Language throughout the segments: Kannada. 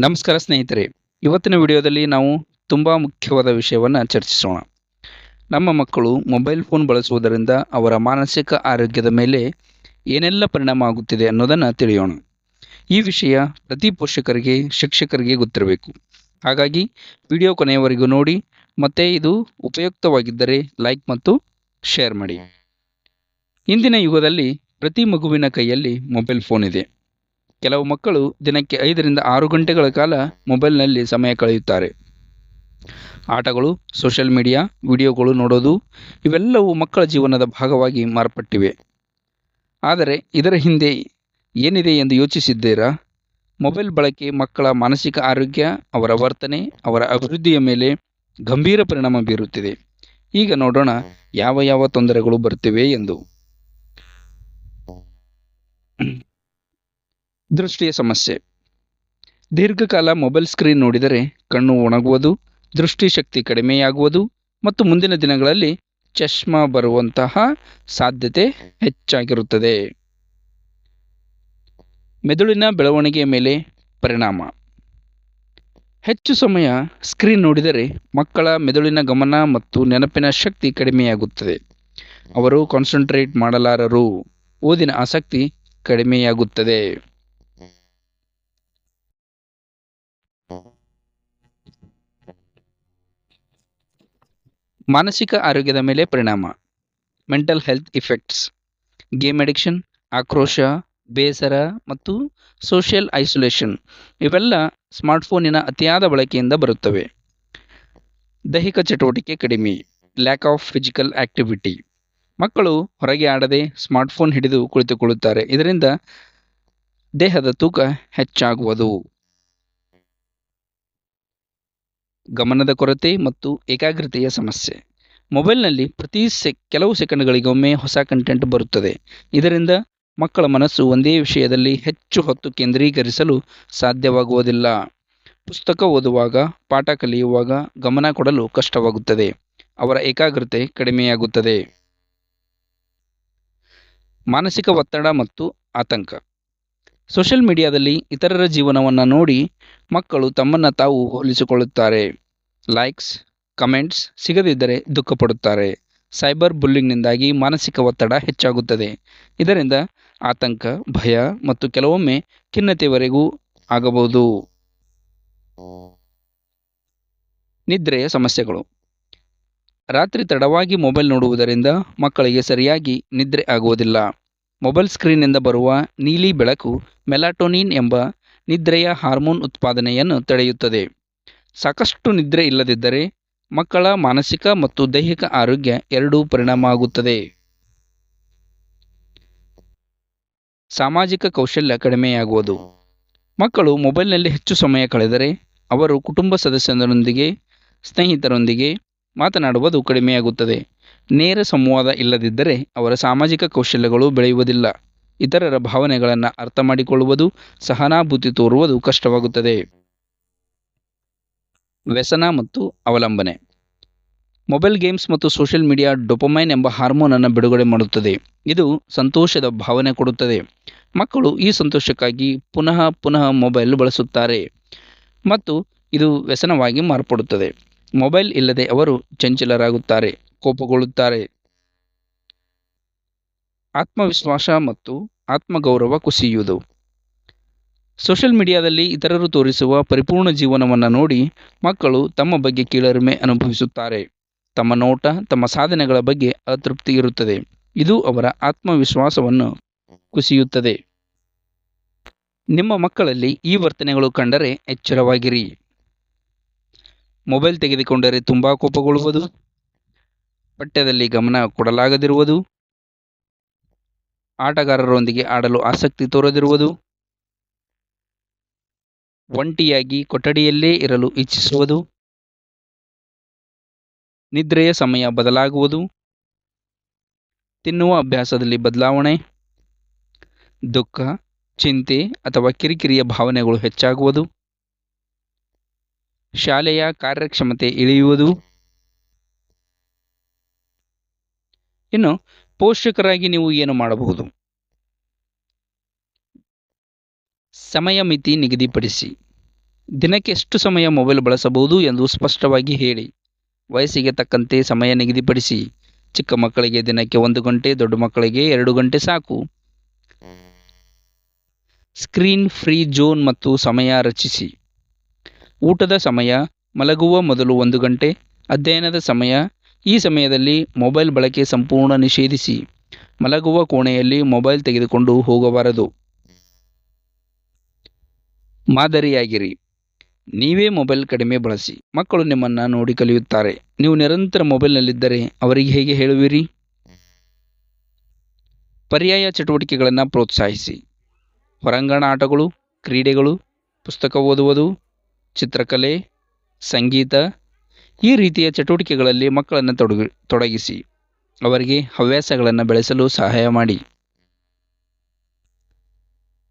ನಮಸ್ಕಾರ ಸ್ನೇಹಿತರೆ. ಇವತ್ತಿನ ವಿಡಿಯೋದಲ್ಲಿ ನಾವು ತುಂಬ ಮುಖ್ಯವಾದ ವಿಷಯವನ್ನು ಚರ್ಚಿಸೋಣ. ನಮ್ಮ ಮಕ್ಕಳು ಮೊಬೈಲ್ ಫೋನ್ ಬಳಸುವುದರಿಂದ ಅವರ ಮಾನಸಿಕ ಆರೋಗ್ಯದ ಮೇಲೆ ಏನೆಲ್ಲ ಪರಿಣಾಮ ಆಗುತ್ತಿದೆ ಅನ್ನೋದನ್ನು ತಿಳಿಯೋಣ. ಈ ವಿಷಯ ಪ್ರತಿ ಪೋಷಕರಿಗೆ, ಶಿಕ್ಷಕರಿಗೆ ಗೊತ್ತಿರಬೇಕು. ಹಾಗಾಗಿ ವಿಡಿಯೋ ಕೊನೆಯವರೆಗೂ ನೋಡಿ, ಮತ್ತೆ ಇದು ಉಪಯುಕ್ತವಾಗಿದ್ದರೆ ಲೈಕ್ ಮತ್ತು ಶೇರ್ ಮಾಡಿ. ಇಂದಿನ ಯುಗದಲ್ಲಿ ಪ್ರತಿ ಮಗುವಿನ ಕೈಯಲ್ಲಿ ಮೊಬೈಲ್ ಫೋನ್ ಇದೆ. ಕೆಲವು ಮಕ್ಕಳು ದಿನಕ್ಕೆ ಐದರಿಂದ ಆರು ಗಂಟೆಗಳ ಕಾಲ ಮೊಬೈಲ್ನಲ್ಲಿ ಸಮಯ ಕಳೆಯುತ್ತಾರೆ. ಆಟಗಳು, ಸೋಷಿಯಲ್ ಮೀಡಿಯಾ, ವಿಡಿಯೋಗಳು ನೋಡೋದು ಇವೆಲ್ಲವೂ ಮಕ್ಕಳ ಜೀವನದ ಭಾಗವಾಗಿ ಮಾರ್ಪಟ್ಟಿವೆ. ಆದರೆ ಇದರ ಹಿಂದೆ ಏನಿದೆ ಎಂದು ಯೋಚಿಸಿದ್ದೀರಾ? ಮೊಬೈಲ್ ಬಳಕೆ ಮಕ್ಕಳ ಮಾನಸಿಕ ಆರೋಗ್ಯ, ಅವರ ವರ್ತನೆ, ಅವರ ಅಭಿವೃದ್ಧಿಯ ಮೇಲೆ ಗಂಭೀರ ಪರಿಣಾಮ ಬೀರುತ್ತಿದೆ. ಈಗ ನೋಡೋಣ ಯಾವ ಯಾವ ತೊಂದರೆಗಳು ಬರ್ತಿವೆ ಎಂದು. ದೃಷ್ಟಿಯ ಸಮಸ್ಯೆ. ದೀರ್ಘಕಾಲ ಮೊಬೈಲ್ ಸ್ಕ್ರೀನ್ ನೋಡಿದರೆ ಕಣ್ಣು ಒಣಗುವುದು ದೃಷ್ಟಿಶಕ್ತಿ ಕಡಿಮೆಯಾಗುವುದು ಮತ್ತು ಮುಂದಿನ ದಿನಗಳಲ್ಲಿ ಚಶ್ಮಾ ಬರುವಂತಹ ಸಾಧ್ಯತೆ ಹೆಚ್ಚಾಗಿರುತ್ತದೆ. ಮೆದುಳಿನ ಬೆಳವಣಿಗೆಯ ಮೇಲೆ ಪರಿಣಾಮ. ಹೆಚ್ಚು ಸಮಯ ಸ್ಕ್ರೀನ್ ನೋಡಿದರೆ ಮಕ್ಕಳ ಮೆದುಳಿನ ಗಮನ ಮತ್ತು ನೆನಪಿನ ಶಕ್ತಿ ಕಡಿಮೆಯಾಗುತ್ತದೆ. ಅವರು ಕಾನ್ಸಂಟ್ರೇಟ್ ಮಾಡಲಾರರು. ಓದಿನ ಆಸಕ್ತಿ ಕಡಿಮೆಯಾಗುತ್ತದೆ. ಮಾನಸಿಕ ಆರೋಗ್ಯದ ಮೇಲೆ ಪರಿಣಾಮ. Mental health effects game addiction ಆಕ್ರೋಶ, ಬೇಸರ ಮತ್ತು ಸೋಷಿಯಲ್ ಐಸೋಲೇಷನ್ ಇವೆಲ್ಲ ಸ್ಮಾರ್ಟ್ಫೋನಿನ ಅತಿಯಾದ ಬಳಕೆಯಿಂದ ಬರುತ್ತವೆ. ದೈಹಿಕ ಚಟುವಟಿಕೆ ಕಡಿಮೆ ಲ್ಯಾಕ್ ಆಫ್ ಫಿಸಿಕಲ್ ಆಕ್ಟಿವಿಟಿ ಮಕ್ಕಳು ಹೊರಗೆ ಆಡದೆ ಸ್ಮಾರ್ಟ್ಫೋನ್ ಹಿಡಿದು ಕುಳಿತುಕೊಳ್ಳುತ್ತಾರೆ. ಇದರಿಂದ ದೇಹದ ತೂಕ ಹೆಚ್ಚಾಗುವುದು. ಗಮನದ ಕೊರತೆ ಮತ್ತು ಏಕಾಗ್ರತೆಯ ಸಮಸ್ಯೆ. ಮೊಬೈಲ್ನಲ್ಲಿ ಪ್ರತಿ ಸೆ, ಕೆಲವು ಸೆಕೆಂಡ್ಗಳಿಗೊಮ್ಮೆ ಹೊಸ ಕಂಟೆಂಟ್ ಬರುತ್ತದೆ. ಇದರಿಂದ ಮಕ್ಕಳ ಮನಸ್ಸು ಒಂದೇ ವಿಷಯದಲ್ಲಿ ಹೆಚ್ಚು ಹೊತ್ತು ಕೇಂದ್ರೀಕರಿಸಲು ಸಾಧ್ಯವಾಗುವುದಿಲ್ಲ. ಪುಸ್ತಕ ಓದುವಾಗ, ಪಾಠ ಕಲಿಯುವಾಗ ಗಮನ ಕೊಡಲು ಕಷ್ಟವಾಗುತ್ತದೆ. ಅವರ ಏಕಾಗ್ರತೆ ಕಡಿಮೆಯಾಗುತ್ತದೆ. ಮಾನಸಿಕ ಒತ್ತಡ ಮತ್ತು ಆತಂಕ. ಸೋಷಿಯಲ್ ಮೀಡಿಯಾದಲ್ಲಿ ಇತರರ ಜೀವನವನ್ನು ನೋಡಿ ಮಕ್ಕಳು ತಮ್ಮನ್ನು ತಾವು ಹೋಲಿಸಿಕೊಳ್ಳುತ್ತಾರೆ. ಲೈಕ್ಸ್, ಕಮೆಂಟ್ಸ್ ಸಿಗದಿದ್ದರೆ ದುಃಖಪಡುತ್ತಾರೆ. ಸೈಬರ್ ಬುಲ್ಲಿಂಗ್ನಿಂದಾಗಿ ಮಾನಸಿಕ ಒತ್ತಡ ಹೆಚ್ಚಾಗುತ್ತದೆ. ಇದರಿಂದ ಆತಂಕ, ಭಯ ಮತ್ತು ಕೆಲವೊಮ್ಮೆ ಖಿನ್ನತೆವರೆಗೂ ಆಗಬಹುದು. ನಿದ್ರೆಯ ಸಮಸ್ಯೆಗಳು. ರಾತ್ರಿ ತಡವಾಗಿ ಮೊಬೈಲ್ ನೋಡುವುದರಿಂದ ಮಕ್ಕಳಿಗೆ ಸರಿಯಾಗಿ ನಿದ್ರೆ ಆಗುವುದಿಲ್ಲ. ಮೊಬೈಲ್ ಸ್ಕ್ರೀನ್ನಿಂದ ಬರುವ ನೀಲಿ ಬೆಳಕು ಮೆಲಾಟೋನಿನ್ ಎಂಬ ನಿದ್ರೆಯ ಹಾರ್ಮೋನ್ ಉತ್ಪಾದನೆಯನ್ನು ತಡೆಯುತ್ತದೆ. ಸಾಕಷ್ಟು ನಿದ್ರೆ ಇಲ್ಲದಿದ್ದರೆ ಮಕ್ಕಳ ಮಾನಸಿಕ ಮತ್ತು ದೈಹಿಕ ಆರೋಗ್ಯ ಎರಡೂ ಪರಿಣಾಮ ಆಗುತ್ತದೆ ಸಾಮಾಜಿಕ ಕೌಶಲ್ಯ ಕಡಿಮೆಯಾಗುವುದು. ಮಕ್ಕಳು ಮೊಬೈಲ್ನಲ್ಲಿ ಹೆಚ್ಚು ಸಮಯ ಕಳೆದರೆ ಅವರು ಕುಟುಂಬ ಸದಸ್ಯರೊಂದಿಗೆ, ಸ್ನೇಹಿತರೊಂದಿಗೆ ಮಾತನಾಡುವುದು ಕಡಿಮೆಯಾಗುತ್ತದೆ. ನೇರ ಸಂವಾದ ಇಲ್ಲದಿದ್ದರೆ ಅವರ ಸಾಮಾಜಿಕ ಕೌಶಲ್ಯಗಳು ಬೆಳೆಯುವುದಿಲ್ಲ. ಇತರರ ಭಾವನೆಗಳನ್ನು ಅರ್ಥ ಮಾಡಿಕೊಳ್ಳುವುದು, ಸಹನಾಭೂತಿ ತೋರುವುದು ಕಷ್ಟವಾಗುತ್ತದೆ. ವ್ಯಸನ ಮತ್ತು ಅವಲಂಬನೆ. ಮೊಬೈಲ್ ಗೇಮ್ಸ್ ಮತ್ತು ಸೋಷಿಯಲ್ ಮೀಡಿಯಾ ಡೊಪೊಮೈನ್ ಎಂಬ ಹಾರ್ಮೋನನ್ನು ಬಿಡುಗಡೆ ಮಾಡುತ್ತದೆ. ಇದು ಸಂತೋಷದ ಭಾವನೆ ಕೊಡುತ್ತದೆ. ಮಕ್ಕಳು ಈ ಸಂತೋಷಕ್ಕಾಗಿ ಪುನಃ ಪುನಃ ಮೊಬೈಲ್ ಬಳಸುತ್ತಾರೆ. ಮತ್ತು ಇದು ವ್ಯಸನವಾಗಿ ಮಾರ್ಪಡುತ್ತದೆ. ಮೊಬೈಲ್ ಇಲ್ಲದೆ ಅವರು ಚಂಚಲರಾಗುತ್ತಾರೆ. ಕೋಪಗೊಳ್ಳುತ್ತಾರೆ. ಆತ್ಮವಿಶ್ವಾಸ ಮತ್ತು ಆತ್ಮಗೌರವ ಕುಸಿಯುವುದು. ಸೋಷಿಯಲ್ ಮೀಡಿಯಾದಲ್ಲಿ ಇತರರು ತೋರಿಸುವ ಪರಿಪೂರ್ಣ ಜೀವನವನ್ನು ನೋಡಿ ಮಕ್ಕಳು ತಮ್ಮ ಬಗ್ಗೆ ಕೀಳರಿಮೆ ಅನುಭವಿಸುತ್ತಾರೆ. ತಮ್ಮ ನೋಟ, ತಮ್ಮ ಸಾಧನೆಗಳ ಬಗ್ಗೆ ಅತೃಪ್ತಿ ಇರುತ್ತದೆ. ಇದು ಅವರ ಆತ್ಮವಿಶ್ವಾಸವನ್ನು ಕುಸಿಯುತ್ತದೆ. ನಿಮ್ಮ ಮಕ್ಕಳಲ್ಲಿ ಈ ವರ್ತನೆಗಳು ಕಂಡರೆ ಎಚ್ಚರವಾಗಿರಿ. ಮೊಬೈಲ್ ತೆಗೆದುಕೊಂಡರೆ ತುಂಬ ಕೋಪಗೊಳ್ಳುವುದು. ಪಠ್ಯದಲ್ಲಿ ಗಮನ ಕೊಡಲಾಗದಿರುವುದು? ಆಟಗಾರರೊಂದಿಗೆ ಆಡಲು ಆಸಕ್ತಿ ತೋರದಿರುವುದು? ಒಂಟಿಯಾಗಿ ಕೊಠಡಿಯಲ್ಲೇ ಇರಲು ಇಚ್ಛಿಸುವುದು? ನಿದ್ರೆಯ ಸಮಯ ಬದಲಾಗುವುದು? ತಿನ್ನುವ ಅಭ್ಯಾಸದಲ್ಲಿ ಬದಲಾವಣೆ? ದುಃಖ, ಚಿಂತೆ ಅಥವಾ ಕಿರಿಕಿರಿಯ ಭಾವನೆಗಳು ಹೆಚ್ಚಾಗುವುದು? ಶಾಲೆಯ ಕಾರ್ಯಕ್ಷಮತೆ ಇಳಿಯುವುದು? ಇನ್ನು ಪೋಷಕರಾಗಿ ನೀವು ಏನು ಮಾಡಬಹುದು? ಸಮಯ ಮಿತಿ ನಿಗದಿಪಡಿಸಿ. ದಿನಕ್ಕೆ ಎಷ್ಟು ಸಮಯ ಮೊಬೈಲ್ ಬಳಸಬಹುದು ಎಂದು ಸ್ಪಷ್ಟವಾಗಿ ಹೇಳಿ. ವಯಸ್ಸಿಗೆ ತಕ್ಕಂತೆ ಸಮಯ ನಿಗದಿಪಡಿಸಿ. ಚಿಕ್ಕ ಮಕ್ಕಳಿಗೆ ದಿನಕ್ಕೆ ಒಂದು ಗಂಟೆ, ದೊಡ್ಡ ಮಕ್ಕಳಿಗೆ ಎರಡು ಗಂಟೆ ಸಾಕು. ಸ್ಕ್ರೀನ್ ಫ್ರೀ ಝೋನ್ ಮತ್ತು ಸಮಯ ರಚಿಸಿ. ಊಟದ ಸಮಯ, ಮಲಗುವ ಮೊದಲು ಒಂದು ಗಂಟೆ, ಅಧ್ಯಯನದ ಸಮಯ ಈ ಸಮಯದಲ್ಲಿ ಮೊಬೈಲ್ ಬಳಕೆ ಸಂಪೂರ್ಣ ನಿಷೇಧಿಸಿ ಮಲಗುವ ಕೋಣೆಯಲ್ಲಿ ಮೊಬೈಲ್ ತೆಗೆದುಕೊಂಡು ಹೋಗಬಾರದು. ಮಾದರಿಯಾಗಿರಿ. ನೀವೇ ಮೊಬೈಲ್ ಕಡಿಮೆ ಬಳಸಿ. ಮಕ್ಕಳು ನಿಮ್ಮನ್ನು ನೋಡಿ ಕಲಿಯುತ್ತಾರೆ. ನೀವು ನಿರಂತರ ಮೊಬೈಲ್ನಲ್ಲಿದ್ದರೆ ಅವರಿಗೆ ಹೇಗೆ ಹೇಳುವಿರಿ? ಪರ್ಯಾಯ ಚಟುವಟಿಕೆಗಳನ್ನು ಪ್ರೋತ್ಸಾಹಿಸಿ. ಹೊರಾಂಗಣ ಆಟಗಳು, ಕ್ರೀಡೆಗಳು, ಪುಸ್ತಕ ಓದುವುದು, ಚಿತ್ರಕಲೆ, ಸಂಗೀತ ಈ ರೀತಿಯ ಚಟುವಟಿಕೆಗಳಲ್ಲಿ ಮಕ್ಕಳನ್ನು ತೊಡಗಿ, ತೊಡಗಿಸಿ. ಅವರಿಗೆ ಹವ್ಯಾಸಗಳನ್ನು ಬೆಳೆಸಲು ಸಹಾಯ ಮಾಡಿ.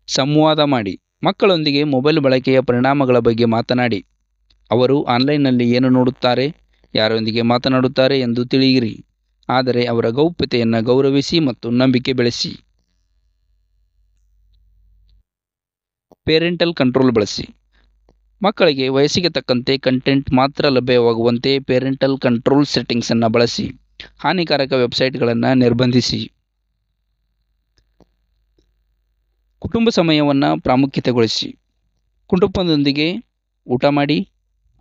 ಸಂವಾದ ಮಾಡಿ. ಮಕ್ಕಳೊಂದಿಗೆ ಮೊಬೈಲ್ ಬಳಕೆಯ ಪರಿಣಾಮಗಳ ಬಗ್ಗೆ ಮಾತನಾಡಿ. ಅವರು ಆನ್ಲೈನ್ನಲ್ಲಿ ಏನು ನೋಡುತ್ತಾರೆ, ಯಾರೊಂದಿಗೆ ಮಾತನಾಡುತ್ತಾರೆ ಎಂದು ತಿಳಿಯಿರಿ. ಆದರೆ ಅವರ ಗೌಪ್ಯತೆಯನ್ನು ಗೌರವಿಸಿ ಮತ್ತು ನಂಬಿಕೆ ಬೆಳೆಸಿ. ಪೇರೆಂಟಲ್ ಕಂಟ್ರೋಲ್ ಬಳಸಿ. ಮಕ್ಕಳಿಗೆ ವಯಸ್ಸಿಗೆ ತಕ್ಕಂತೆ ಕಂಟೆಂಟ್ ಮಾತ್ರ ಲಭ್ಯವಾಗುವಂತೆ ಪೇರೆಂಟಲ್ ಕಂಟ್ರೋಲ್ ಸೆಟ್ಟಿಂಗ್ಸನ್ನು ಬಳಸಿ, ಹಾನಿಕಾರಕ ವೆಬ್ಸೈಟ್ಗಳನ್ನು ನಿರ್ಬಂಧಿಸಿ. ಕುಟುಂಬ ಸಮಯವನ್ನು ಪ್ರಾಮುಖ್ಯತೆಗೊಳಿಸಿ. ಕುಟುಂಬದೊಂದಿಗೆ ಊಟ ಮಾಡಿ,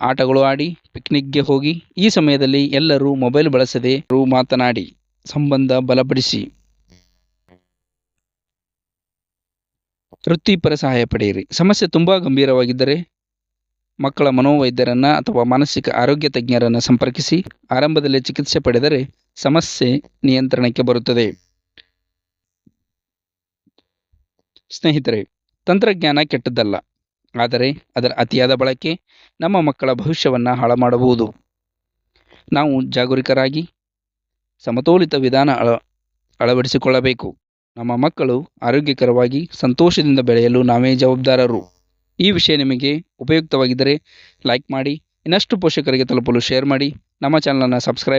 ಆಟಗಳು ಆಡಿ ಪಿಕ್ನಿಕ್ಗೆ ಹೋಗಿ, ಈ ಸಮಯದಲ್ಲಿ ಎಲ್ಲರೂ ಮೊಬೈಲ್ ಬಳಸದೆ ಮಾತನಾಡಿ, ಸಂಬಂಧ ಬಲಪಡಿಸಿ. ವೃತ್ತಿಪರ ಸಹಾಯ ಪಡೆಯಿರಿ. ಸಮಸ್ಯೆ ತುಂಬ ಗಂಭೀರವಾಗಿದ್ದರೆ ಮಕ್ಕಳ ಮನೋವೈದ್ಯರನ್ನು ಅಥವಾ ಮಾನಸಿಕ ಆರೋಗ್ಯ ತಜ್ಞರನ್ನು ಸಂಪರ್ಕಿಸಿ ಆರಂಭದಲ್ಲಿ ಚಿಕಿತ್ಸೆ ಪಡೆದರೆ ಸಮಸ್ಯೆ ನಿಯಂತ್ರಣಕ್ಕೆ ಬರುತ್ತದೆ. ಸ್ನೇಹಿತರೆ, ತಂತ್ರಜ್ಞಾನ ಕೆಟ್ಟದ್ದಲ್ಲ. ಆದರೆ ಅದರ ಅತಿಯಾದ ಬಳಕೆ ನಮ್ಮ ಮಕ್ಕಳ ಭವಿಷ್ಯವನ್ನು ಹಾಳು ಮಾಡಬಹುದು ನಾವು ಜಾಗರೂಕರಾಗಿ ಸಮತೋಲಿತ ವಿಧಾನ ಅಳ, ಅಳವಡಿಸಿಕೊಳ್ಳಬೇಕು. ನಮ್ಮ ಮಕ್ಕಳು ಆರೋಗ್ಯಕರವಾಗಿ ಸಂತೋಷದಿಂದ ಬೆಳೆಯಲು ನಾವೇ ಜವಾಬ್ದಾರರು. ಈ ವಿಷಯ ನಿಮಗೆ ಉಪಯುಕ್ತವಾಗಿದ್ದರೆ ಲೈಕ್ ಮಾಡಿ ಇನ್ನಷ್ಟು ಪೋಷಕರಿಗೆ ತಲುಪಲು ಶೇರ್ ಮಾಡಿ. ನಮ್ಮ ಚಾನಲನ್ನು ಸಬ್ಸ್ಕ್ರೈಬ್